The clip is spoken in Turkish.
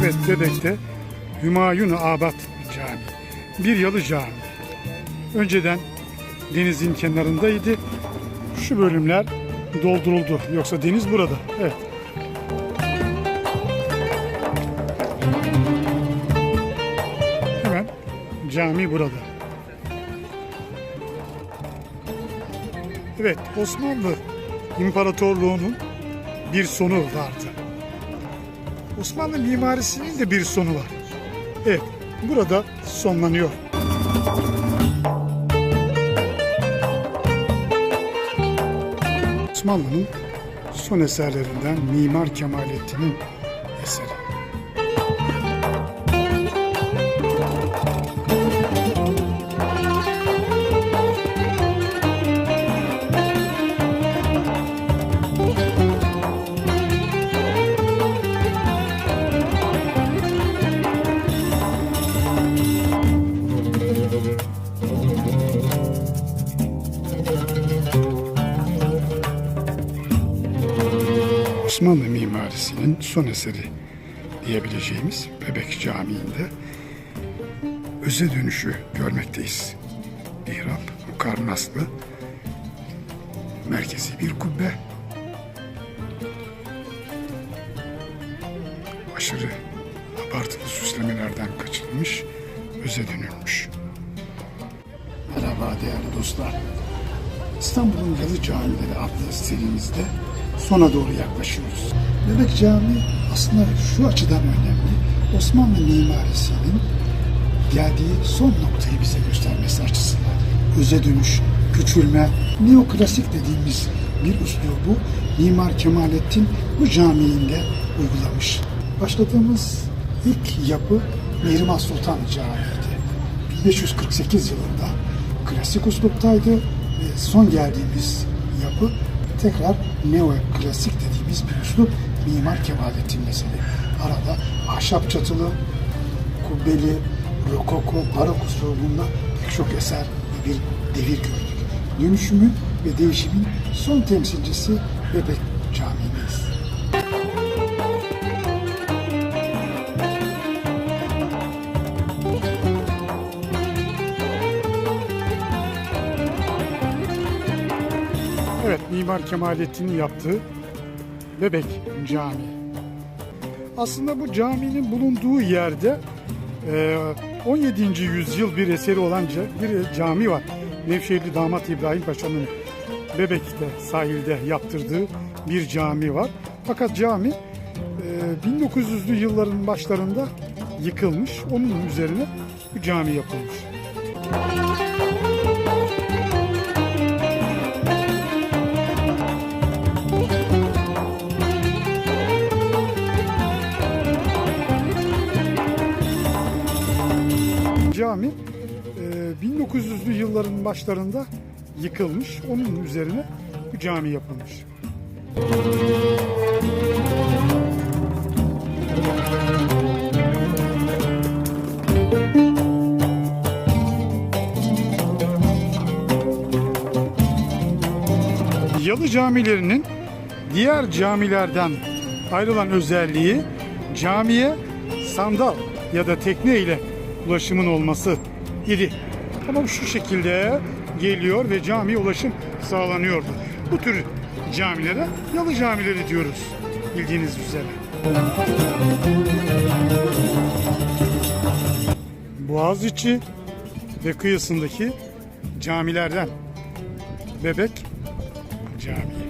Evet Bebek'te Hümayun Abad Camii. Bir yalı cami. Önceden denizin kenarındaydı. Şu bölümler dolduruldu. Yoksa deniz burada. Evet. Hemen cami burada. Evet, Osmanlı İmparatorluğu'nun bir sonu vardı. Osmanlı mimarisinin de bir sonu var. Evet, burada sonlanıyor. Osmanlı'nın son eserlerinden Mimar Kemalettin'in eseri. Osmanlı mimarisinin son eseri diyebileceğimiz Bebek Camii'nde öze dönüşü görmekteyiz. Mihrap karnaslı, merkezi bir kubbe. Aşırı abartılı süslemelerden kaçınılmış, öze dönülmüş. Merhaba değerli dostlar. İstanbul'un Yazı Camileri adlı serimizde sona doğru yaklaşıyoruz. Bebek Camii aslında şu açıdan önemli. Osmanlı mimarisinin geldiği son noktayı bize göstermesi açısından. Öze dönüş, küçülme, neoklasik dediğimiz bir üslubu Mimar Kemalettin bu camiinde uygulamış. Başladığımız ilk yapı Mihrimah Sultan Camii'ydi. 1548 yılında klasik usluptaydı ve son geldiğimiz yapı tekrar neoklasik dediğimiz bir üslup Mimar Kemalettin mesele. Arada ahşap çatılı, kubbeli, rokoko, barok usulünde pek çok eser ve bir devir gördük. Dönüşümün ve değişimin son temsilcisi Bebek Camii'miz. Evet, Mimar Kemalettin'in yaptığı Bebek Camii. Aslında bu caminin bulunduğu yerde e, 17. yüzyıl bir eseri olan bir cami var. Nevşehirli Damat İbrahim Paşa'nın Bebek'te sahilde yaptırdığı bir cami var. Fakat cami e, 1900'lü yılların başlarında yıkılmış. Onun üzerine bir cami yapılmış. Cami e, 1900'lü yılların başlarında yıkılmış. Onun üzerine bir cami yapılmış. Yalı camilerinin diğer camilerden ayrılan özelliği camiye sandal ya da tekne ile ulaşımın olması idi. Ama şu şekilde geliyor ve camiye ulaşım sağlanıyordu. Bu tür camilere yalı camileri diyoruz bildiğiniz üzere. Boğaziçi ve kıyısındaki camilerden Bebek Camii.